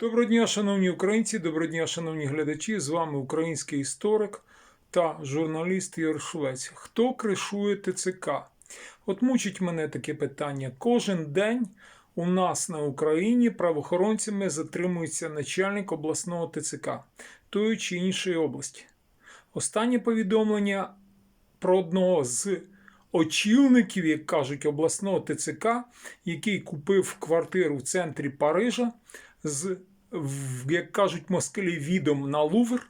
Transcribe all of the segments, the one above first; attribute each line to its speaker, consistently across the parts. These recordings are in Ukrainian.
Speaker 1: Доброго дня, шановні українці, доброго дня, шановні глядачі. З вами український історик та журналіст Ігор Швець. Хто кришує ТЦК? От мучить мене таке питання. Кожен день у нас на Україні правоохоронцями затримується начальник обласного ТЦК тої чи іншої області. Останнє повідомлення про одного з очільників, як кажуть, обласного ТЦК, який купив квартиру в центрі Парижа з, як кажуть москалі, відом на Лувр,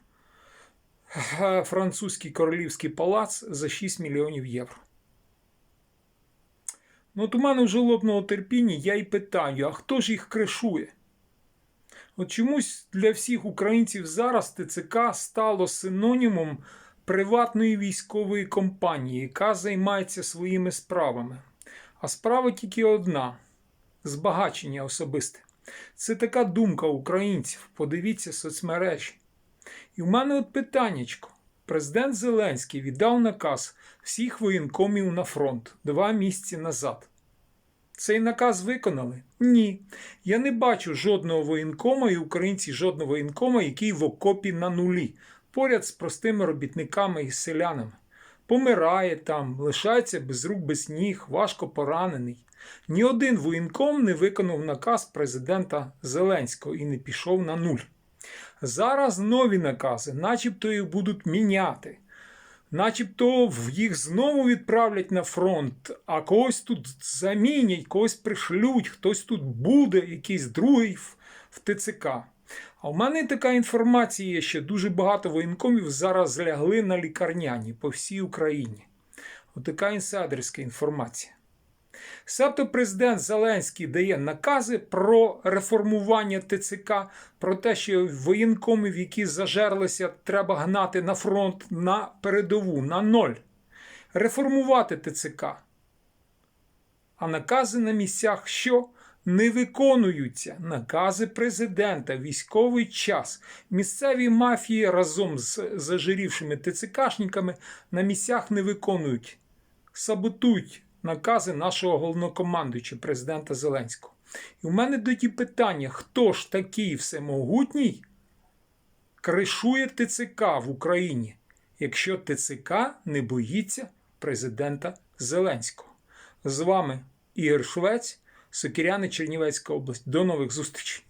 Speaker 1: французький королівський палац за 6 мільйонів євро. Ну, от у мене вже лопнуло терпіння, я й питаю, а хто ж їх кришує? От чомусь для всіх українців зараз ТЦК стало синонімом приватної військової компанії, яка займається своїми справами. А справа тільки одна збагачення особисте. Це така думка українців. Подивіться соцмережі. І в мене от питаннячко. Президент Зеленський віддав наказ всіх воєнкомів на фронт два місяці назад. Цей наказ виконали? Ні. Я не бачу жодного воєнкома і українці жодного воєнкома, який в окопі на нулі, поряд з простими робітниками і селянами. Помирає там, лишається без рук, без ніг, важко поранений. Ні один воєнком не виконав наказ президента Зеленського і не пішов на нуль. Зараз нові накази, начебто їх будуть міняти. Начебто їх знову відправлять на фронт, а когось тут замінять, когось пришлють, хтось тут буде, якийсь другий в, ТЦК. А в мене така інформація що дуже багато воєнкомів зараз лягли на лікарняні по всій Україні. Отака інсайдерська інформація. Себто президент Зеленський дає накази про реформування ТЦК, про те, що воєнкомів, які зажерлися, треба гнати на фронт на передову, на ноль. Реформувати ТЦК. А накази на місцях що? Не виконуються накази президента, військовий час. Місцеві мафії разом з зажирівшими ТЦКшниками на місцях не виконують, саботують накази нашого головнокомандуючого президента Зеленського. І у мене тоді питання: хто ж такий всемогутній кришує ТЦК в Україні, якщо ТЦК не боїться президента Зеленського? З вами Ігор Швець, Сокиряни, Чернівецька область. До нових зустрічей.